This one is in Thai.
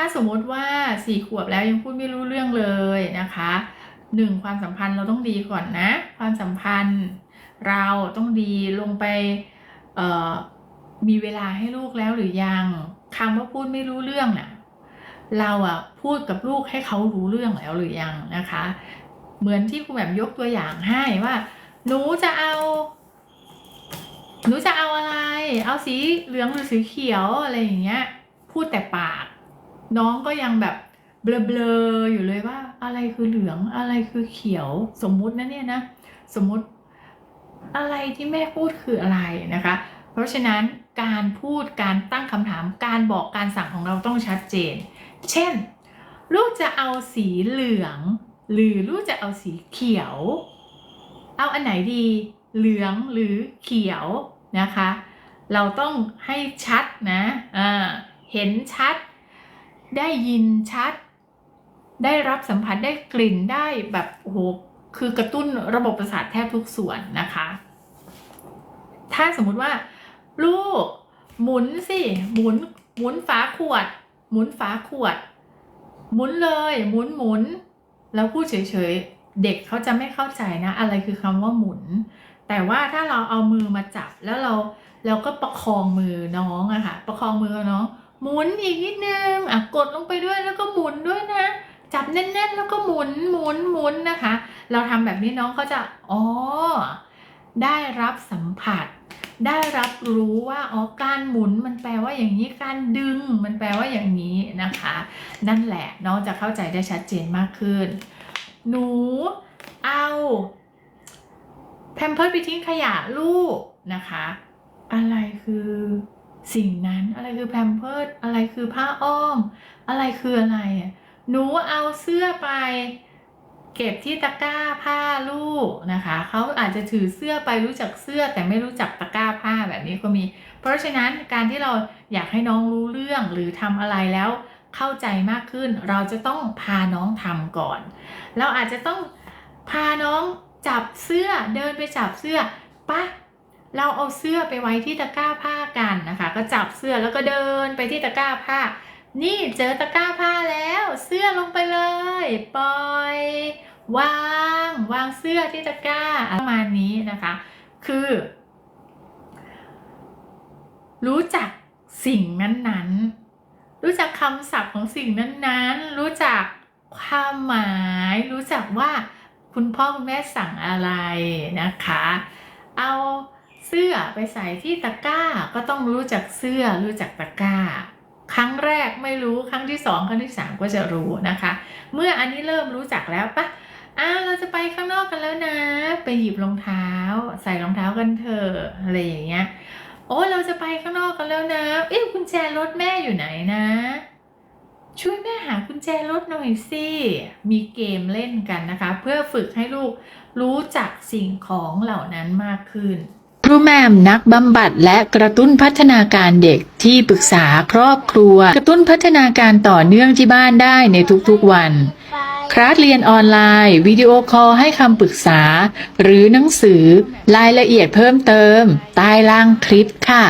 ถ้าสมมติว่าสี่ขวบแล้วยังพูดไม่รู้เรื่องเลยนะคะหนึ่งความสัมพันธ์เราต้องดีก่อนนะ ความสัมพันธ์เราต้องดีลงไปมีเวลาให้ลูกแล้วหรือยังคำว่าพูดไม่รู้เรื่องน่ะเราอะพูดกับลูกให้เขารู้เรื่องแล้วหรือยังนะคะ เหมือนที่ครูแบบยกตัวอย่างให้ว่า หนูจะเอา หนูจะเอาอะไร เอาสีเหลืองหรือสีเขียวอะไรอย่างเงี้ย พูดแต่ปาก น้องก็ยังแบบเบลอๆอยู่เลยว่าอะไรคือเหลืองอะไรคือเขียวสมมุตินะเนี่ยนะสมมุติอะไรที่แม่พูดคืออะไรนะคะ เพราะฉะนั้นการพูดการตั้งคำถามการบอกการสั่งของเราต้องชัดเจน เช่น ลูกจะเอาสีเหลือง หรือลูกจะเอาสีเขียว เอาอันไหนดี เหลืองหรือเขียวนะคะ เราต้องให้ชัดนะอ่าเห็นชัด ได้ยินชัด ได้รับสัมผัสได้กลิ่นได้แบบโอ้โหคือกระตุ้นระบบประสาทแทบทุกส่วนนะคะ ถ้าสมมุติว่า ลูกหมุนสิหมุนหมุนฝาขวด หมุนฝาขวด หมุนเลย หมุนหมุน แล้วพูดเฉยๆ เด็กเขาจะไม่เข้าใจนะ อะไรคือคำว่าหมุน แต่ว่าถ้าเราเอามือมาจับแล้วเราเราก็ประคองมือน้องอะค่ะประคองมือน้อง หมุนอีกนิดนึงอะกดลงไปด้วยแล้วก็หมุนด้วยนะ จับแน่นๆ แล้วก็หมุนหมุนหมุนนะคะ เราทำแบบนี้น้องเขาจะอ๋อได้รับสัมผัส ได้รับรู้ว่าอ๋อการหมุนมันแปลว่าอย่างนี้การดึงมันแปลว่าอย่างนี้นะคะ นั่นแหละน้องจะเข้าใจได้ชัดเจนมากขึ้น หนูเอาแพมเพิร์ดไปทิ้งขยะลูกนะคะ อะไรคือ สิ่งนั้นอะไรคือแพมเพิร์ดอะไรคือผ้าอ้อม อะไรคืออะไรอะหนูเอาเสื้อไปเก็บที่ตะกร้าผ้าลูกนะคะเขาอาจจะถือเสื้อไปรู้จักเสื้อแต่ไม่รู้จักตะกร้าผ้าแบบนี้ก็มี เพราะฉะนั้นการที่เราอยากให้น้องรู้เรื่องหรือทำอะไรแล้วเข้าใจมากขึ้น เราจะต้องพาน้องทำก่อน เราอาจจะต้องพาน้องจับเสื้อเดินไปจับเสื้อปะ เราเอาเสื้อไปไว้ที่ตะกร้าผ้ากันนะคะ ก็จับเสื้อแล้วก็เดินไปที่ตะกร้าผ้า นี่เจอตะกร้าผ้าแล้ว เสื้อลงไปเลย ปล่อย วาง วางเสื้อที่ตะกร้าประมาณนี้นะคะ คือ รู้จักสิ่งนั้นๆ รู้จักคำศัพท์ของสิ่งนั้นๆ รู้จักความหมาย รู้จักว่าคุณพ่อคุณแม่สั่งอะไรนะคะ เอา เสื้อไปใส่ที่ตะกร้าก็ต้องรู้จักเสื้อรู้จักตะกร้า ครั้งแรกไม่รู้ครั้งที่สองครั้งที่สามก็จะรู้นะคะ เมื่ออันนี้เริ่มรู้จักแล้วปะอ้าวเราจะไปข้างนอกกันแล้วนะ ไปหยิบรองเท้า ใส่รองเท้ากันเถอะอะไรอย่างเงี้ยโอ้เราจะไปข้างนอกกันแล้วนะเอ๊ะกุญแจรถแม่อยู่ไหนนะ ช่วยแม่หากุญแจรถหน่อยสิมีเกมเล่นกันนะคะ เพื่อฝึกให้ลูกรู้จักสิ่งของเหล่านั้นมากขึ้น ครูแมมนักบำบัดและกระตุ้นพัฒนาการเด็กที่ปรึกษาครอบครัว กระตุ้นพัฒนาการต่อเนื่องที่บ้านได้ในทุกๆวัน คลาสเรียนออนไลน์ วิดีโอคอลให้คำปรึกษา หรือหนังสือรายละเอียดเพิ่มเติมใต้ล่างคลิปค่ะ